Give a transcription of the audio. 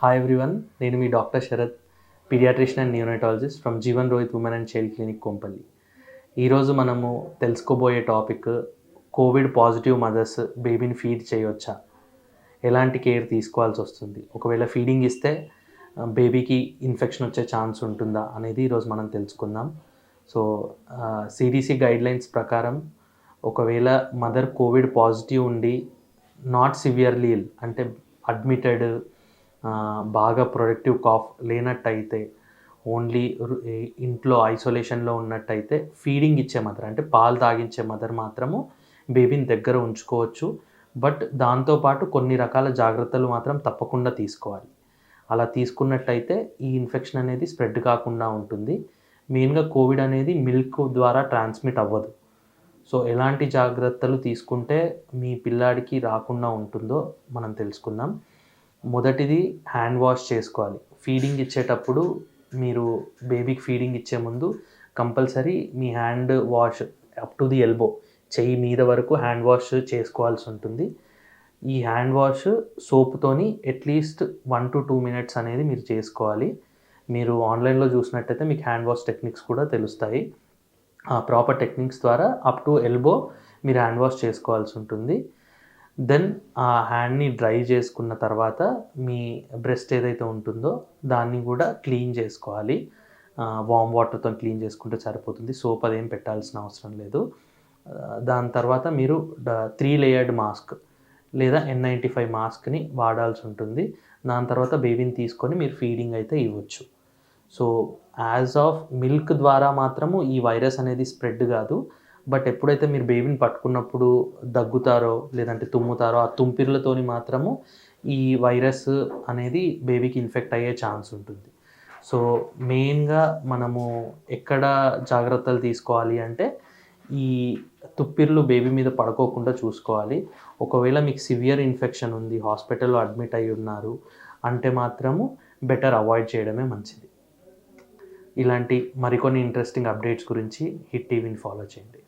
Hi everyone నేను మీ doctor Sharath paediatrician and neonatologist from Jeevan Rohit women and child clinic Kompally ఈరోజు మనము తెలుసుకోబోయే topic covid positive mothers బేబీని feed చేయవచ్చా? ఎలాంటి కేర్ తీసుకోవాల్సి వస్తుంది? ఒకవేళ ఫీడింగ్ ఇస్తే బేబీకి ఇన్ఫెక్షన్ వచ్చే ఛాన్స్ ఉంటుందా అనేది ఈరోజు మనం తెలుసుకుందాం. సో సిడిసి గైడ్లైన్స్ ప్రకారం ఒకవేళ మదర్ కోవిడ్ పాజిటివ్ ఉండి నాట్ సివియర్లీ ఇల్ అంటే అడ్మిటెడ్ బాగా ప్రొడక్టివ్ కాఫ్ లేనట్టయితే ఓన్లీ ఇంట్లో ఐసోలేషన్లో ఉన్నట్టయితే ఫీడింగ్ ఇచ్చే మదర్ అంటే పాలు తాగించే మదర్ మాత్రము బేబీని దగ్గర ఉంచుకోవచ్చు. బట్ దాంతోపాటు కొన్ని రకాల జాగ్రత్తలు మాత్రం తప్పకుండా తీసుకోవాలి. అలా తీసుకున్నట్టయితే ఈ ఇన్ఫెక్షన్ అనేది స్ప్రెడ్ కాకుండా ఉంటుంది. మెయిన్గా కోవిడ్ అనేది మిల్క్ ద్వారా ట్రాన్స్మిట్ అవ్వదు. సో ఎలాంటి జాగ్రత్తలు తీసుకుంటే మీ పిల్లాడికి రాకుండా ఉంటుందో మనం తెలుసుకుందాం. మొదటిది హ్యాండ్ వాష్ చేసుకోవాలి. ఫీడింగ్ ఇచ్చేటప్పుడు మీరు బేబీకి ఫీడింగ్ ఇచ్చే ముందు compulsory me hand wash up to the elbow చెయ్యి మీద వరకు హ్యాండ్ వాష్ చేసుకోవాల్సి ఉంటుంది. ఈ hand wash సోప్తోని at least one two two minutes అనేది మీరు చేసుకోవాలి. మీరు ఆన్లైన్లో చూసినట్టయితే మీకు హ్యాండ్ వాష్ టెక్నిక్స్ కూడా తెలుస్తాయి. ఆ ప్రాపర్ టెక్నిక్స్ ద్వారా అప్ టు ఎల్బో మీరు హ్యాండ్ వాష్ చేసుకోవాల్సి ఉంటుంది. దెన్ ఆ హ్యాండ్ని డ్రై చేసుకున్న తర్వాత మీ బ్రెస్ట్ ఏదైతే ఉంటుందో దాన్ని కూడా క్లీన్ చేసుకోవాలి. వామ్ వాటర్తో క్లీన్ చేసుకుంటే సరిపోతుంది. సోప్ అదేం పెట్టాల్సిన అవసరం లేదు. దాని తర్వాత మీరు త్రీ లేయర్డ్ మాస్క్ లేదా ఎన్ నైంటీ ఫైవ్ మాస్క్ని వాడాల్సి ఉంటుంది. దాని తర్వాత బేబీని తీసుకొని మీరు ఫీడింగ్ అయితే ఇవ్వచ్చు. సో యాజ్ ఆఫ్ మిల్క్ ద్వారా మాత్రము ఈ వైరస్ అనేది స్ప్రెడ్ కాదు. బట్ ఎప్పుడైతే మీరు బేబీని పట్టుకున్నప్పుడు దగ్గుతారో లేదంటే తుమ్ముతారో ఆ తుంపిర్లతోని మాత్రము ఈ వైరస్ అనేది బేబీకి ఇన్ఫెక్ట్ అయ్యే ఛాన్స్ ఉంటుంది. సో మెయిన్గా మనము ఎక్కడ జాగ్రత్తలు తీసుకోవాలి అంటే ఈ తుప్పిర్లు బేబీ మీద పడుకోకుండా చూసుకోవాలి. ఒకవేళ మీకు సివియర్ ఇన్ఫెక్షన్ ఉంది హాస్పిటల్లో అడ్మిట్ అయి ఉన్నారు అంటే మాత్రము బెటర్ అవాయిడ్ చేయడమే మంచిది. ఇలాంటి మరికొన్ని ఇంట్రెస్టింగ్ అప్డేట్స్ గురించి హిట్ టీవీని ఫాలో చేయండి.